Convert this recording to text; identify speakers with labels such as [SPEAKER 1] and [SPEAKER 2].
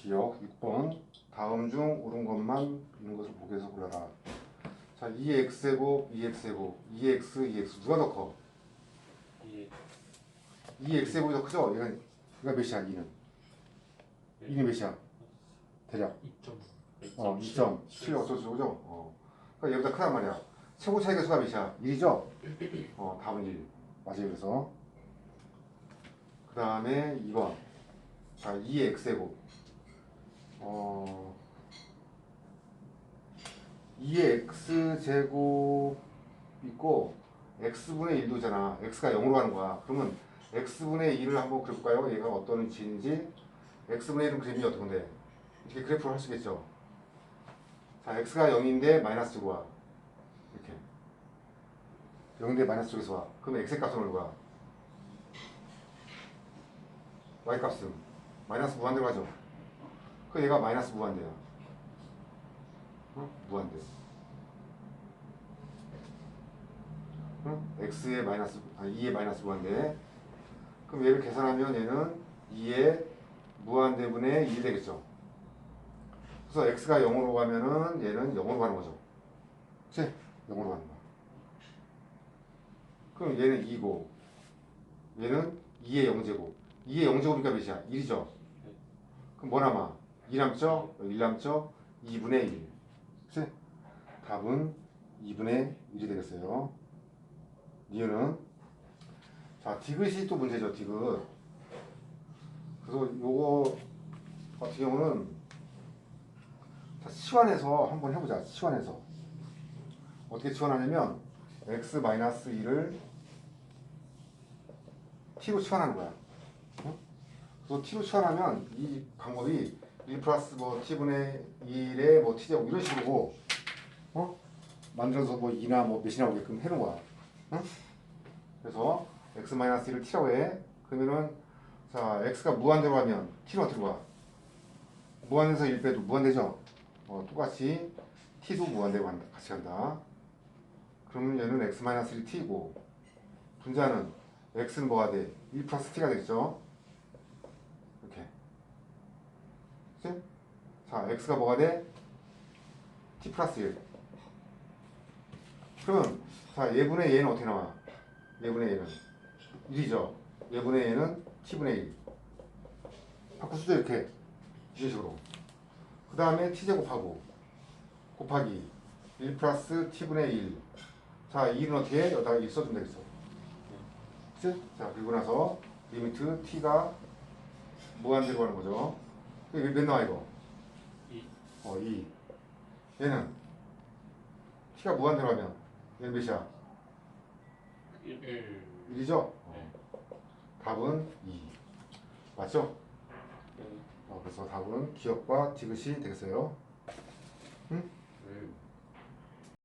[SPEAKER 1] 기억 6번 다음 중 옳은 것만 있는 것을 보기에서 골라라. 자, 2x제곱, 2x제곱, 2x, 2x 누가 더 커?
[SPEAKER 2] 이게
[SPEAKER 1] 2x제곱이 더 크죠? 얘는 얘가 몇이야? 2는 2는 몇이야? 대략
[SPEAKER 2] 2.9
[SPEAKER 1] 어, 2.7 어쩌고저쩌고죠? 어. 그러니까 얘보다 크단 말이야. 최고 차이 개수가 몇이야? 1이죠? 어, 답은 1. 맞아요. 그래서 그 다음에 2번 자, 2x제곱 어, 2의 x제곱 있고 x분의 1도잖아. x가 0으로 가는 거야. 그러면 x분의 2를 한번 그려볼까요? 얘가 어떤 진인지 x분의 1은 그림이 돼? 이렇게 그래프를 할 수 있겠죠. 자, x가 0인데 마이너스 쪽으로 와. 이렇게. 0인데 마이너스 쪽에서 와. 그럼 x의 값은 가? y 값은 마이너스 무한대로 가죠. 그 얘가 마이너스 무한대야. 어? 무한대. 응? x의 마이너스 아니 2의 마이너스 무한대. 그럼 얘를 계산하면 얘는 2의 무한대분의 1 되겠죠. 그래서 x가 0으로 가면은 얘는 0으로 가는 거죠. 그치? 0으로 가는 거야. 그럼 얘는 2고 얘는 2의 0제곱 2의 0제곱이니까 몇이야? 1이죠. 그럼 뭐 남아? 2 남죠? 1 남죠? 2분의 1. 그치? 답은 2분의 1이 되겠어요. 이유는 자 디귿이 또 문제죠. 디귿. 그래서 요거 같은 경우는 자, 치환해서 한번 해보자. 치환해서 어떻게 치환하냐면 x 2를 t로 치환하는 거야. 어? 그래서 t로 치환하면 이 방법이 1 플러스 뭐 t분의 1에 뭐 t제곱 이런 식으로 어? 만들어서 뭐 2나 뭐 몇이나 오게끔 해놓은 거야. 응? 그래서 x 1을 t라고 해. 그러면은 자 x가 무한대로 가면 t는 어디로 가? 무한에서 1 빼도 무한대죠? 어, 똑같이 t도 무한대로 간다. 같이 간다. 그러면 얘는 x-1 t고 분자는 x는 뭐가 돼? 1 플러스 t가 되겠죠? 이렇게. 그치? 자, x가 뭐가 돼? t 플러스 1. 그러면 자, 얘분의 얘는 어떻게 나와? 얘분의 얘는 1이죠. 얘분의 얘는 t분의 1. 바꿀 수도 이렇게 이런 식으로. 그 다음에 t제곱하고 곱하기 1 플러스 t분의 1. 자, 2는 어떻게 해? 여기다가 1 써주면 되겠어. 그치? 자, 그리고 나서 리미트 t가 무한대로 가는 거죠. 이게 몇 나와 이거?
[SPEAKER 2] 2
[SPEAKER 1] 어, 2. 얘는 t가 무한대로 가면 얘는 몇이야?
[SPEAKER 2] 1 1
[SPEAKER 1] 1이죠?
[SPEAKER 2] 네.
[SPEAKER 1] 답은 2. 맞죠? 어, 그래서 답은 기억과 디귿이 되겠어요.
[SPEAKER 2] 네.